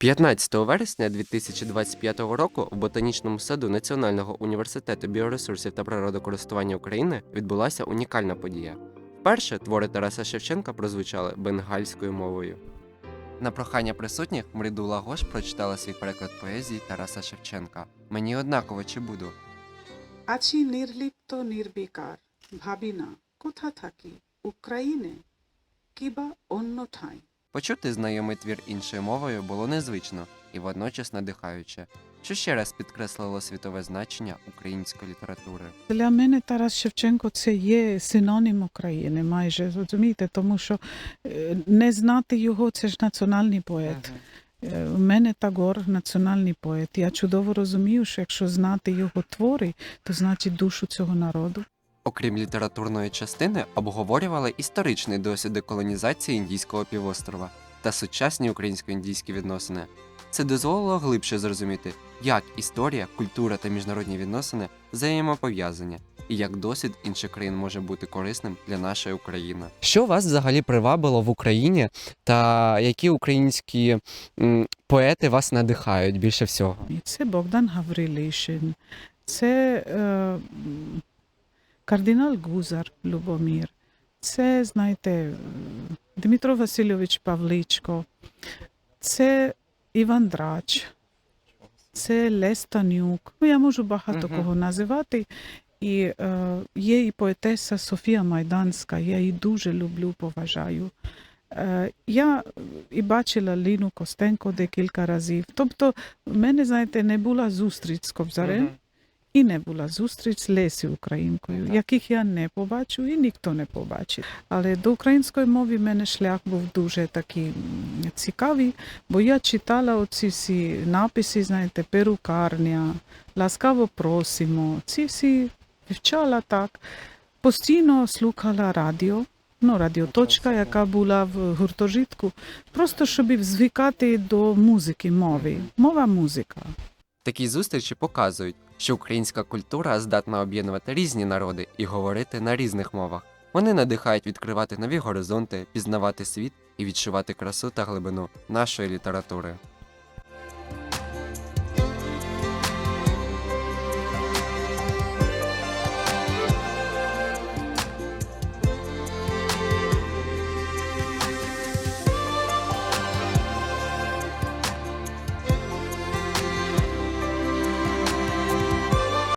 15 вересня 2025 року в ботанічному саду Національного університету біоресурсів та природокористування України відбулася унікальна подія. Вперше твори Тараса Шевченка прозвучали бенгальською мовою. На прохання присутніх Мридула Гош прочитала свій переклад поезії Тараса Шевченка. Мені однаково чи буду. Ачі нірліпто нірбікар. Бабіна. Кота такі. України. Kiba on. Почути знайомий твір іншою мовою було незвично і водночас надихаюче, що ще раз підкреслило світове значення української літератури. Для мене Тарас Шевченко це є синонім України, майже розумієте, тому що е, не знати його це ж національний поет. У е, мене Тагор національний поет. Я чудово розумію, що якщо знати його твори, то значить душу цього народу. Окрім літературної частини, обговорювали історичний досвід деколонізації індійського півострова та сучасні українсько-індійські відносини. Це дозволило глибше зрозуміти, як історія, культура та міжнародні відносини взаємопов'язані, і як досвід інших країн може бути корисним для нашої України. Що вас взагалі привабило в Україні, та які українські м, поети вас надихають більше всього? Це Богдан Гаврилишин, це е, кардинал Гузар Любомир, це, знаєте, Дмитро Васильович Павличко, це Іван Драч, це Лес Танюк. Ну, я можу багато Мгм. кого називати. І е, є і поетеса Софія Майданська, я її дуже люблю, поважаю. Е, я і бачила Ліну Костенко декілька разів. Тобто, в мене, знаєте, не була зустріч з Кобзарем і не була зустріч з Лесі Українкою, Так. яких я не побачу і ніхто не побачить. Але до української мови в мене шлях був дуже такий цікавий, бо я читала оці всі написи, знаєте, перукарня, ласкаво просимо. Ці всі вивчала так. Постійно слухала радіо. Ну, радіоточка, яка була в гуртожитку, просто щоб звикати до музики, мови. Мова музика. Такі зустрічі показують, що українська культура здатна об'єднувати різні народи і говорити на різних мовах. Вони надихають відкривати нові горизонти, пізнавати світ і відчувати красу та глибину нашої літератури.